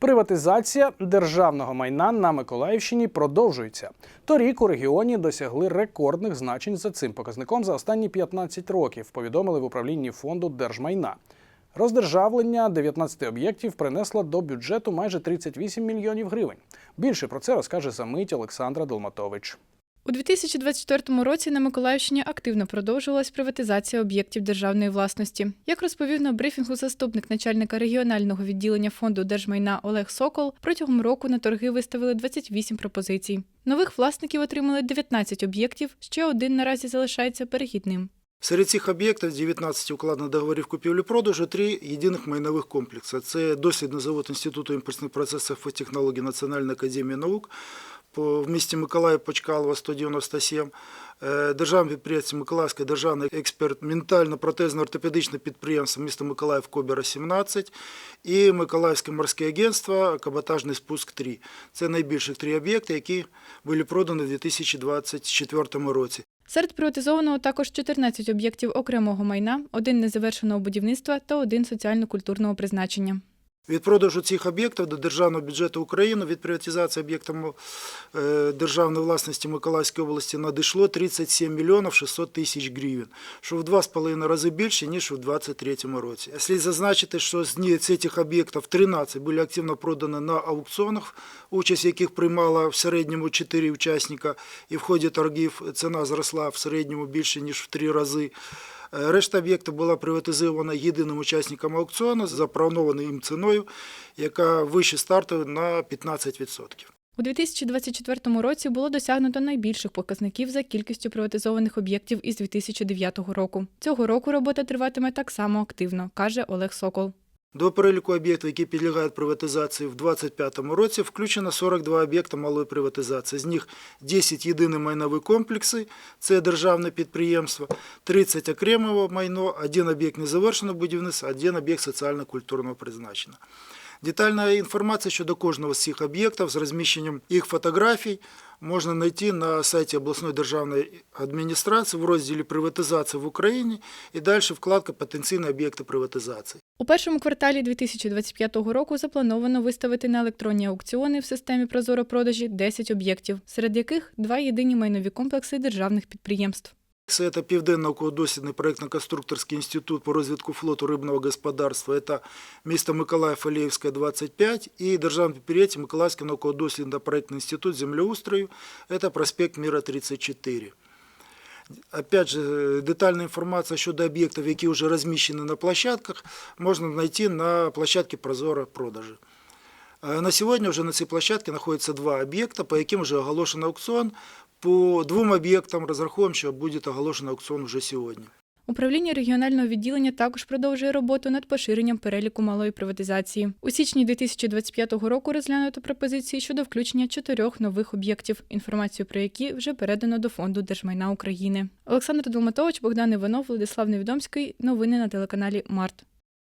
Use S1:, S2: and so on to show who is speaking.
S1: Приватизація державного майна на Миколаївщині продовжується. Торік у регіоні досягли рекордних значень за цим показником за останні 15 років. Повідомили в управлінні фонду держмайна. Роздержавлення 19 об'єктів принесло до бюджету майже 38 мільйонів гривень. Більше про це розкаже за мить Олександра Долматович.
S2: У 2024 році на Миколаївщині активно продовжувалась приватизація об'єктів державної власності. Як розповів на брифінгу заступник начальника регіонального відділення фонду держмайна Олег Сокол, протягом року на торги виставили 28 пропозицій. Нових власників отримали 19 об'єктів, ще один наразі залишається перехідним.
S3: Серед цих об'єктів 19 укладено договорів купівлі-продажу, три єдиних майнових комплекси. Це дослідний завод Інституту імпульсних процесів і технологій Національної академії наук в місті Миколаїв Почкалова 197, е, державне підприємство Миколаївське державний експерт ментально-протезно-ортопедичне підприємство міста Миколаїв Кобера 17 і Миколаївське морське агентство Каботажний спуск 3. Це найбільших три об'єкти, які були продані в 2024 році.
S2: Серед приватизованого також 14 об'єктів окремого майна, один незавершеного будівництва та один соціально-культурного призначення.
S3: Від продажу цих об'єктів до державного бюджету України від приватизації об'єктів е, державної власності Миколаївської області надійшло 37 мільйонів 600 тисяч гривень, що в два з половиною рази більше, ніж у 2023 році. Слід зазначити, що з цих об'єктів 13 були активно продані на аукціонах, участь яких приймала в середньому 4 учасника, і в ході торгів ціна зросла в середньому більше, ніж в 3 рази. Е, Решта об'єкту була приватизована єдиним учасником аукціону за пропонованою їм ціною, яка вище старту на 15%.
S2: У 2024 році було досягнуто найбільших показників за кількістю приватизованих об'єктів із 2009 року. Цього року робота триватиме так само активно, каже Олег Сокол.
S3: До переліку об'єктів, які підлягають приватизації в 2025 році, включено 42 об'єкти малої приватизації. З них 10 єдині майнові комплекси, це державне підприємство, 30 окремого майно, один об'єкт незавершеного будівництва, один об'єкт соціально-культурного призначення. Детальна інформація щодо кожного з цих об'єктів з розміщенням їх фотографій можна знайти на сайті обласної державної адміністрації в розділі Приватизація в Україні і далі вкладка Потенційні об'єкти приватизації.
S2: У першому кварталі 2025 року заплановано виставити на електронні аукціони в системі Прозоро продажі 10 об'єктів, серед яких два єдині майнові комплекси державних підприємств.
S3: Це Південний науково-дослідний проєктно-конструкторський інститут по розвитку флоту рибного господарства, це місто Миколаїв, Аліївська, 25, і державне підприємство Миколаївський науково-дослідно-проєктний інститут землеустрою, це проспект Міра, 34. Опять же, детальна інформація щодо об'єктів, які вже розміщені на площадках, можна знайти на площадці Прозоро продажі. Е, На сьогодні вже на цій площадці знаходяться два об'єкти, по яким вже оголошено аукціон. По двом об'єктам розраховуємо, що буде оголошено аукціон вже сьогодні.
S2: Управління регіонального відділення також продовжує роботу над поширенням переліку малої приватизації. У січні 2025 року розглянуто пропозиції щодо включення чотирьох нових об'єктів, інформацію про які вже передано до фонду держмайна України. Олександр Долматович, Богдан Іванов, Владислав Невідомський. Новини на телеканалі Март.